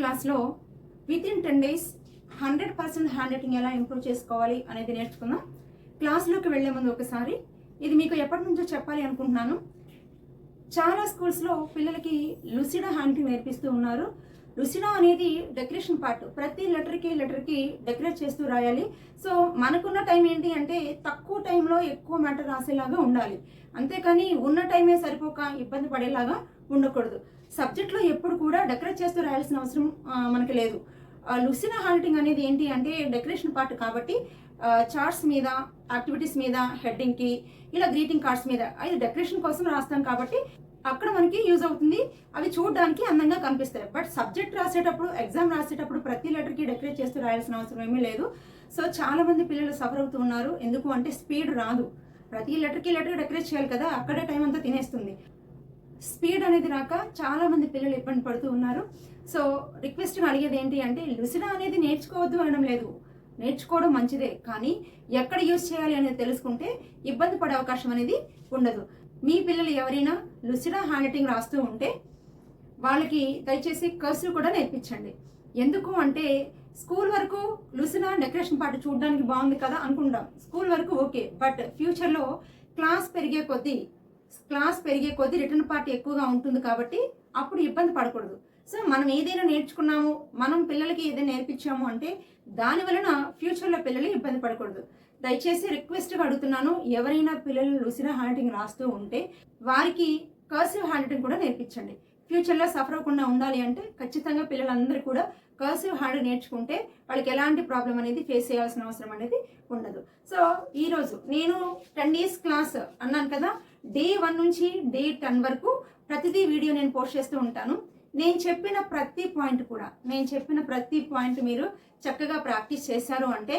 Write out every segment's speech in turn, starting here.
క్లాస్లో within ten days hundred percent handwriting ఎలా improve చేసుకోవాలి అనేది నేర్చుకుందాం. క్లాస్లోకి వెళ్ళే ముందు ఒకసారి ఇది మీకు ఎప్పటి నుంచో చెప్పాలి అనుకుంటున్నాను. చాలా స్కూల్స్లో పిల్లలకి లుసిడా హ్యాండ్ నేర్పిస్తూ ఉన్నారు. లుసిడా అనేది డెకరేషన్ పార్ట్. ప్రతి లెటర్కి లెటర్కి డెకరేట్ చేస్తూ రాయాలి. సో మనకున్న టైం ఏంటి అంటే తక్కువ టైంలో ఎక్కువ మ్యాటర్ రాసేలాగా ఉండాలి. అంతేకాని ఉన్న టైమే సరిపోక ఇబ్బంది పడేలాగా ఉండకూడదు. సబ్జెక్ట్లో ఎప్పుడు కూడా డెకరేట్ చేస్తూ రాయాల్సిన అవసరం మనకి లేదు. లుసినా హాల్టింగ్ అనేది ఏంటి అంటే డెకరేషన్ పార్ట్ కాబట్టి చార్ట్స్ మీద యాక్టివిటీస్ మీద హెడ్డింగ్కి ఇలా గ్రీటింగ్ కార్డ్స్ మీద. అది డెకరేషన్ కోసం రాస్తాం కాబట్టి అక్కడ మనకి యూజ్ అవుతుంది. అవి చూడడానికి అందంగా కనిపిస్తాయి. బట్ సబ్జెక్ట్ రాసేటప్పుడు ఎగ్జామ్ రాసేటప్పుడు ప్రతి లెటర్కి డెకరేట్ చేస్తూ రాయాల్సిన అవసరం ఏమీ లేదు. సో చాలా మంది పిల్లలు సఫర్ అవుతూ ఉన్నారు. ఎందుకు అంటే స్పీడ్ రాదు. ప్రతి లెటర్కి లెటర్ డెకరేట్ చేయాలి కదా అక్కడే టైం అంతా తినేస్తుంది. స్పీడ్ అనేది రాక చాలామంది పిల్లలు ఇబ్బంది పడుతూ ఉన్నారు. సో రిక్వెస్ట్ అడిగేది ఏంటి అంటే లుసిడా అనేది నేర్చుకోవద్దు అనడం లేదు. నేర్చుకోవడం మంచిదే. కానీ ఎక్కడ యూజ్ చేయాలి అనేది తెలుసుకుంటే ఇబ్బంది పడే అవకాశం అనేది ఉండదు. మీ పిల్లలు ఎవరైనా లుసిడా హ్యాండ్ రైటింగ్ రాస్తూ ఉంటే వాళ్ళకి దయచేసి కర్సులు కూడా నేర్పించండి. ఎందుకు అంటే స్కూల్ వరకు లుసినా డెకరేషన్ పాట చూడడానికి బాగుంది కదా అనుకుంటాం. స్కూల్ వరకు ఓకే బట్ ఫ్యూచర్లో క్లాస్ పెరిగే కొద్దీ క్లాస్ పెరిగే కొద్దీ రిటర్న్ పార్ట్ ఎక్కువగా ఉంటుంది కాబట్టి అప్పుడు ఇబ్బంది పడకూడదు. సో మనం ఏదైనా నేర్చుకున్నాము మనం పిల్లలకి ఏదైనా నేర్పించాము అంటే దాని వలన ఫ్యూచర్లో పిల్లలు ఇబ్బంది పడకూడదు. దయచేసి రిక్వెస్ట్గా అడుగుతున్నాను ఎవరైనా పిల్లలు లుసినా హ్యాండ్ రైటింగ్ రాస్తూ ఉంటే వారికి కర్సివ్ హ్యాండ్ రైటింగ్ కూడా నేర్పించండి. ఫ్యూచర్లో సఫర్ అవ్వకుండా ఉండాలి అంటే ఖచ్చితంగా పిల్లలందరూ కూడా కర్సివ్ హ్యాండ్ నేర్చుకుంటే వాళ్ళకి ఎలాంటి ప్రాబ్లం అనేది ఫేస్ చేయాల్సిన అవసరం అనేది ఉండదు. సో ఈరోజు నేను టెన్ డేస్ క్లాస్ అన్నాను కదా డే వన్ నుంచి డే టెన్ వరకు ప్రతిదీ వీడియో నేను పోస్ట్ చేస్తూ ఉంటాను. నేను చెప్పిన ప్రతి పాయింట్ కూడా నేను చెప్పిన ప్రతి పాయింట్ మీరు చక్కగా ప్రాక్టీస్ చేశారు అంటే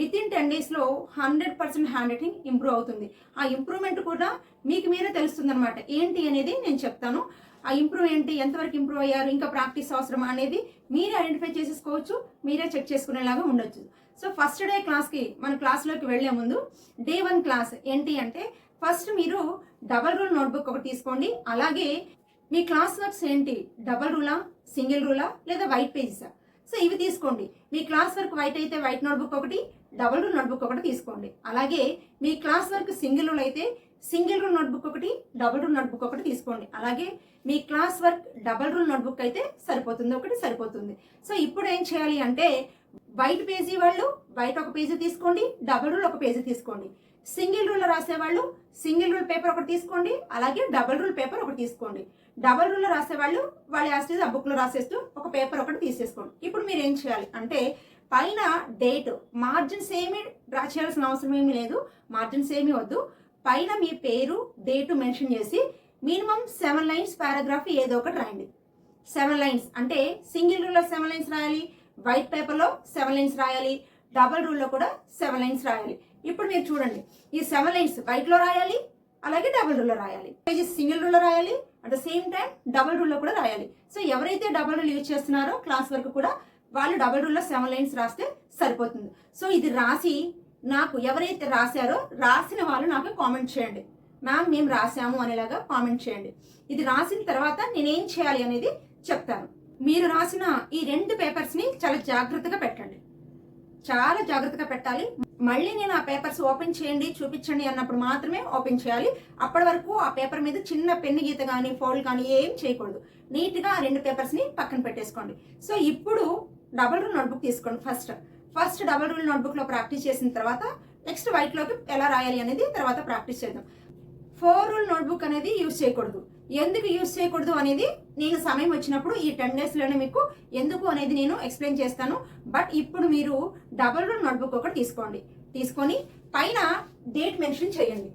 విత్ ఇన్ టెన్ డేస్లో hundred percent hand writing improve అవుతుంది. ఆ ఇంప్రూవ్మెంట్ కూడా మీకు మీరే తెలుస్తుందనమాట ఏంటి అనేది నేను చెప్తాను. ఆ ఇంప్రూవ్ ఏంటి? ఎంతవరకు ఇంప్రూవ్ అయ్యారు? ఇంకా ప్రాక్టీస్ అవసరం అనేది మీరే ఐడెంటిఫై చేసేసుకోవచ్చు. మీరే చెక్ చేసుకునేలాగా ఉండొచ్చు. సో ఫస్ట్ డే క్లాస్కి మన క్లాస్లోకి వెళ్ళే ముందు డే వన్ క్లాస్ ఏంటి అంటే ఫస్ట్ మీరు డబల్ రూల్ నోట్బుక్ ఒకటి తీసుకోండి. అలాగే మీ క్లాస్ వర్క్స్ ఏంటి? డబల్ రూలా సింగిల్ రూలా లేదా వైట్ పేజెసా సో ఇవి తీసుకోండి. మీ క్లాస్ వర్క్ వైట్ అయితే వైట్ నోట్బుక్ ఒకటి డబల్ రూల్ నోట్బుక్ ఒకటి తీసుకోండి. అలాగే మీ క్లాస్ వర్క్ సింగిల్ రూల్ అయితే సింగిల్ రూల్ నోట్బుక్ ఒకటి డబుల్ రూల్ నోట్బుక్ ఒకటి తీసుకోండి. అలాగే మీ class work double rule notebook అయితే సరిపోతుంది ఒకటి సరిపోతుంది. సో ఇప్పుడు ఏం చేయాలి అంటే వైట్ పేజీ వాళ్ళు వైట్ ఒక పేజీ తీసుకోండి డబుల్ రూల్ ఒక పేజీ తీసుకోండి. సింగిల్ రూల్ రాసేవాళ్ళు సింగిల్ రూల్ పేపర్ ఒకటి తీసుకోండి అలాగే డబుల్ రూల్ పేపర్ ఒకటి తీసుకోండి. డబుల్ రూల్ రాసేవాళ్ళు వాళ్ళు వాళ్ళ ఆ బుక్లో రాసేస్తూ ఒక పేపర్ ఒకటి తీసేసుకోండి. ఇప్పుడు మీరు ఏం చేయాలి అంటే పైన డేట్ మార్జిన్స్ ఏమి డ్రా చేయాల్సిన అవసరం ఏమీ లేదు మార్జిన్స్ ఏమీ వద్దు. పైన మీ పేరు డేటు మెన్షన్ చేసి మినిమం సెవెన్ లైన్స్ పారాగ్రాఫ్ ఏదో ఒకటి రాయండి. సెవెన్ లైన్స్ అంటే సింగిల్ రూల్లో సెవెన్ లైన్స్ రాయాలి వైట్ పేపర్లో సెవెన్ లైన్స్ రాయాలి డబల్ రూల్లో కూడా సెవెన్ లైన్స్ రాయాలి. ఇప్పుడు మీరు చూడండి. ఈ సెవెన్ లైన్స్ వైట్లో రాయాలి అలాగే డబుల్ రూల్లో రాయాలి. పేజెస్ సింగిల్ రూల్లో రాయాలి at the same time double రూల్లో కూడా రాయాలి. సో ఎవరైతే డబుల్ రూల్ యూజ్ చేస్తున్నారో క్లాస్ వరకు కూడా వాళ్ళు డబుల్ రూల్లో సెవెన్ లైన్స్ రాస్తే సరిపోతుంది. సో ఇది రాసి నాకు ఎవరైతే రాశారో రాసిన వాళ్ళు నాకు కామెంట్ చేయండి. మ్యామ్ మేము రాసాము అనేలాగా కామెంట్ చేయండి. ఇది రాసిన తర్వాత నేనేం చేయాలి అనేది చెప్తాను. మీరు రాసిన ఈ రెండు పేపర్స్ని చాలా జాగ్రత్తగా పెట్టండి. చాలా జాగ్రత్తగా పెట్టాలి. మళ్ళీ నేను ఆ పేపర్స్ ఓపెన్ చేయండి చూపించండి అన్నప్పుడు మాత్రమే ఓపెన్ చేయాలి. అప్పటి వరకు ఆ పేపర్ మీద చిన్న పెన్ను గీత కానీ ఫోల్డ్ కానీ ఏం చేయకూడదు. నీట్గా ఆ రెండు పేపర్స్ని పక్కన పెట్టేసుకోండి. సో ఇప్పుడు డబుల్ రూల్ నోట్బుక్ తీసుకోండి ఫస్ట్. ఫస్ట్ డబుల్ రూల్ నోట్బుక్లో ప్రాక్టీస్ చేసిన తర్వాత నెక్స్ట్ వైట్లోకి ఎలా రాయాలి అనేది తర్వాత ప్రాక్టీస్ చేద్దాం. ఫోర్ రూల్ నోట్బుక్ అనేది యూజ్ చేయకూడదు. ఎందుకు యూజ్ చేయకూడదు అనేది నేను సమయం వచ్చినప్పుడు ఈ టెన్ డేస్లోనే మీకు ఎందుకు అనేది నేను ఎక్స్ప్లెయిన్ చేస్తాను. బట్ ఇప్పుడు మీరు డబల్ రూల్ నోట్బుక్ ఒకటి తీసుకోండి. తీసుకొని పైన డేట్ మెన్షన్ చేయండి.